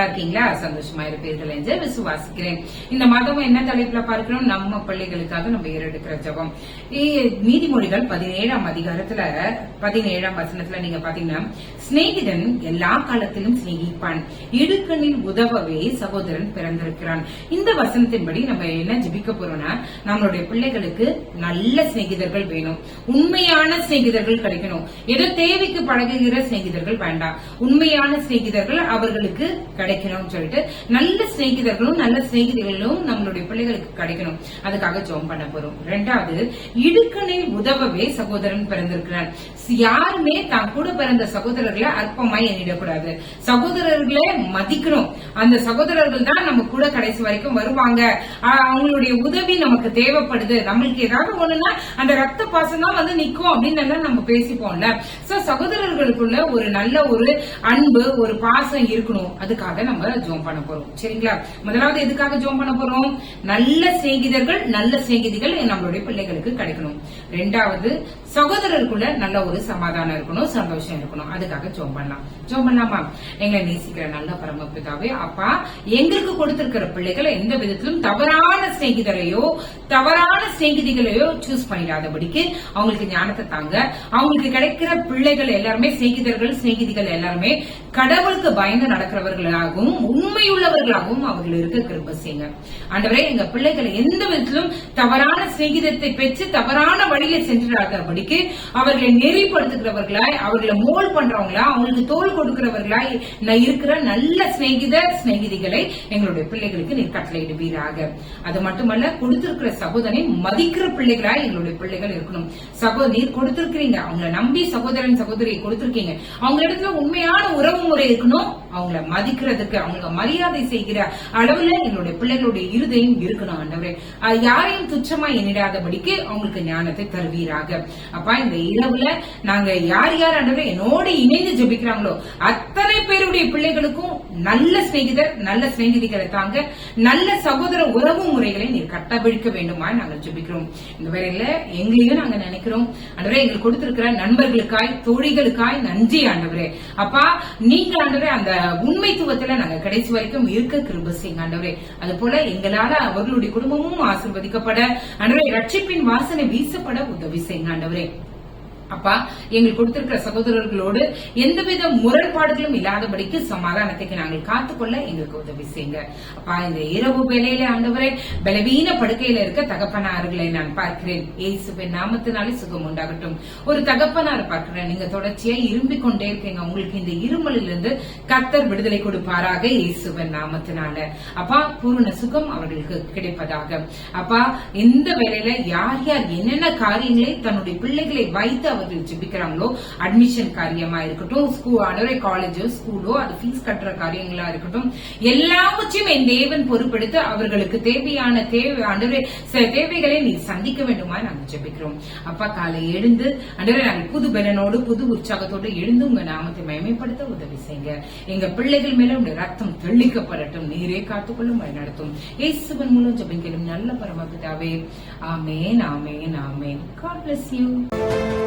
நல்லா இருக்கீங்களா? சந்தோஷமா இருப்பீர்கள் என்று விசுவாசிக்கிறேன். இந்த மாதம் என்ன தலைப்புல பார்க்கிறோம்? நம்ம பிள்ளைகளுக்காக நம்ம ஏறெடுக்கிற ஜபம். நீதிமொழிகள் பதினேழாம் அதிகாரத்துல பதினேழாம் வசனத்துல நீங்க பாத்தீங்கன்னா சிநேகிதன் எல்லா காலத்திலும் சிநேகிப்பான். இடுக்கணில் உதவவே சகோதரன் பிறந்திருக்கிறான். இந்த வசனத்தின்படி நம்ம என்ன ஜெபிக்க போறோம்னா நம்மளுடைய பிள்ளைகளுக்கு நல்ல சிநேகிதர்கள் வேணும். உண்மையான சிநேகிதர்கள் கிடைக்கணும். ஏதோ தேவைக்கு பழகுகிற சிநேகிதர்கள் வேண்டாம். உண்மையான சிநேகிதர்கள் அவர்களுக்கு கிடைக்கணும்னு சொல்லிட்டு நல்ல சிநேகிதர்களும் நல்ல சிநேகிதிகளும் நம்மளுடைய பிள்ளைகளுக்கு கிடைக்கணும். அதுக்காக ஜோம் பண்ண போறோம். ரெண்டாவது இடுக்கணை உதவவே சகோதரன் பிறந்திருக்கிறார் யாருமே தான் கூட பிறந்த சகோதரர்களை அற்பமாய் எண்ணிடக்கூடாது. சகோதரர்களை மதிக்கணும். அந்த சகோதரர்கள் தான் நம்ம கூட கடைசி வரைக்கும் வருவாங்க. அவங்களுடைய உதவி நமக்கு தேவைப்படுது. நம்மளுக்கு ஏதாவது ஒண்ணுன்னா அந்த ரத்த பாசம் தான் வந்து நிக்கும் அப்படின்னு நம்ம பேசிப்போம்ல. சோ சகோதரர்களுக்குள்ள ஒரு நல்ல ஒரு அன்பு ஒரு பாசம் இருக்கணும். அதுக்காக நம்ம ஜோம் பண்ண போறோம். சரிங்களா? முதலாவது எதுக்காக ஜோம் பண்ண போறோம்? நல்ல சிநேகிதர்கள் நல்ல சிநேகிதிகள் நம்மளுடைய பிள்ளைகளுக்கு கிடைக்கணும். ரெண்டாவது சகோதரருக்குள்ள நல்ல ஒரு சமாதானம் இருக்கணும் சந்தோஷம் இருக்கணும். அதுக்காக ஜோம் பண்ணலாம். ஜோம் பண்ணலாமா? எங்களை நேசிக்கிற நல்ல பரமபிதாவே அப்பா எங்களுக்கு கொடுத்திருக்கிற பிள்ளைகளை எந்த விதத்திலும் தவறான சிநேகிதரையோ தவறான சிநேகிதிகளையோ சூஸ் பண்ணிடாதபடிக்கு அவங்களுக்கு ஞானத்தை தாங்க. அவங்களுக்கு கிடைக்கிற பிள்ளைகள் எல்லாருமே சிநேகிதர்கள் சிநேகிதிகள் எல்லாருமே கடவுளுக்கு பயந்து நடக்கிறவர்களாக நடக்கிறவர்களாகவும் உண்மையுள்ளவர்களாகவும் அவர்கள் இருக்க கிருப செய்யுங்க. ஆண்டவரே எங்க பிள்ளைகளை எந்த விதத்திலும் தவறான சிநேகிதத்தை பெற்று தவறான வழியில சென்றாதபடிக்கு அவர்களை நெறிப்படுத்துகிறவர்களாய் அவர்களை மோல் பண்றவங்களா அவங்களுக்கு தோல் கொடுக்கிறவர்களாய் இருக்கிற நல்ல சிநேகித சிநேகிதிகளை எங்களுடைய பிள்ளைகளுக்கு நீர் கட்டளையிடுவீராக. அது மட்டுமல்ல கொடுத்திருக்கிற சகோதரனை மதிக்கிற பிள்ளைகளாய் எங்களுடைய பிள்ளைகள் இருக்கணும். சகோதரி நீர் கொடுத்திருக்கிறீங்க. அவங்கள நம்பி சகோதரன் சகோதரியை கொடுத்திருக்கீங்க. அவங்க இடத்துல உண்மையான உறவு முறை இருக்கணும். அவங்கள மதிக்கிறதுக்கு அவங்களுக்கு மரியாதை செய்கிற அளவுல என்னுடைய பிள்ளைகளுடைய இருதையும் இருக்கணும் ஆண்டவரே. யாரையும் துச்சமா எண்ணிடாதபடிக்கு அவங்களுக்கு ஞானத்தை தருவீராக. அப்பா இந்த இரவுல நாங்க யார் யார் ஆண்டவரே என்னோடு இணைந்து ஜபிக்கிறாங்களோ அத்தனை பேருடைய பிள்ளைகளுக்கும் நல்ல சிநேகிதர் நல்ல சிநேகிதிகளை தாங்க நல்ல சகோதர உறவு முறைகளை நீர் கட்டபிடிக்க வேண்டுமா நாங்கள் ஜெபிக்கிறோம். இந்த வரையில எங்களையும் நாங்க நினைக்கிறோம். ஆண்டவரே எங்களுக்கு கொடுத்திருக்கிற நண்பர்களுக்காய் தோழிகளுக்காய் நன்றி ஆண்டவரே. அப்பா நீங்க ஆண்டவரே அந்த உண்மைத்துவத்துல நாங்க கடைசி வரைக்கும் இருக்க கிருப செய்யுங்க ஆண்டவரே. அது போல எங்களால அவர்களுடைய குடும்பமும் ஆசிர்வதிக்கப்பட ஆண்டவரே ரட்சிப்பின் வாசனை வீசப்பட உதவி செய்யுங்க ஆண்டவரே. அப்பா எங்களுக்கு கொடுத்திருக்கிற சகோதரர்களோடு எந்தவித முரண்பாடுகளும் இல்லாதபடிக்கு சமாதானத்துக்கு நாங்கள் காத்துக்கொள்ள எங்களுக்கு உதவி செய்யுங்க. அப்பா இந்த இரவு வேலையில ஆண்டவரே பலவீன படுக்கையில இருக்க தகப்பனார்களை நான் பார்க்கிறேன். இயேசுவின் நாமத்தினாலே சுகம் உண்டாகட்டும். ஒரு தகப்பனார் பார்க்கிறேன். நீங்க தொடர்ச்சியா இரும்பிக் கொண்டே இருக்கீங்க. உங்களுக்கு இந்த இருமலில் இருந்து கத்தர் விடுதலை கொடுப்பாராக இயேசுவின் நாமத்தினால. அப்பா பூரண சுகம் அவர்களுக்கு கிடைப்பதாக. அப்பா இந்த வேலையில யார் யார் என்னென்ன காரியங்களை தன்னுடைய பிள்ளைகளை வைத்து அவர்கள் ஜெபிக்கிறாங்களோ? அட்மிஷன் காரியமா இருக்கட்டும் ஸ்கூல் அனுரை காலேஜோ ஸ்கூலோ அது ஃபீஸ் கட்டுற காரியங்களா இருக்கட்டும் எல்லாவற்றையும் என் தேவன் பொறுப்பெடுத்து அவர்களுக்கு தேவையான தேவை அனுரை தேவைகளை நீ சந்திக்க வேண்டுமா நாங்கள் ஜெபிக்கிறோம். அப்பா காலை எழுந்து அன்றரை நாங்கள் புது பலனோடு புது உற்சாகத்தோடு எழுந்து உங்க நாமத்தை மயமைப்படுத்த உதவி செய்யுங்க. எங்க பிள்ளைகள் மேல உங்க ரத்தம் தெளிக்கப்படட்டும் நீரே காத்துக்கொள்ளும் வழி நடத்தும். இயேசுவன் மூலம் ஜெபிக்கிறோம். நல்ல பரமபிதாவே amen amen amen. God bless you.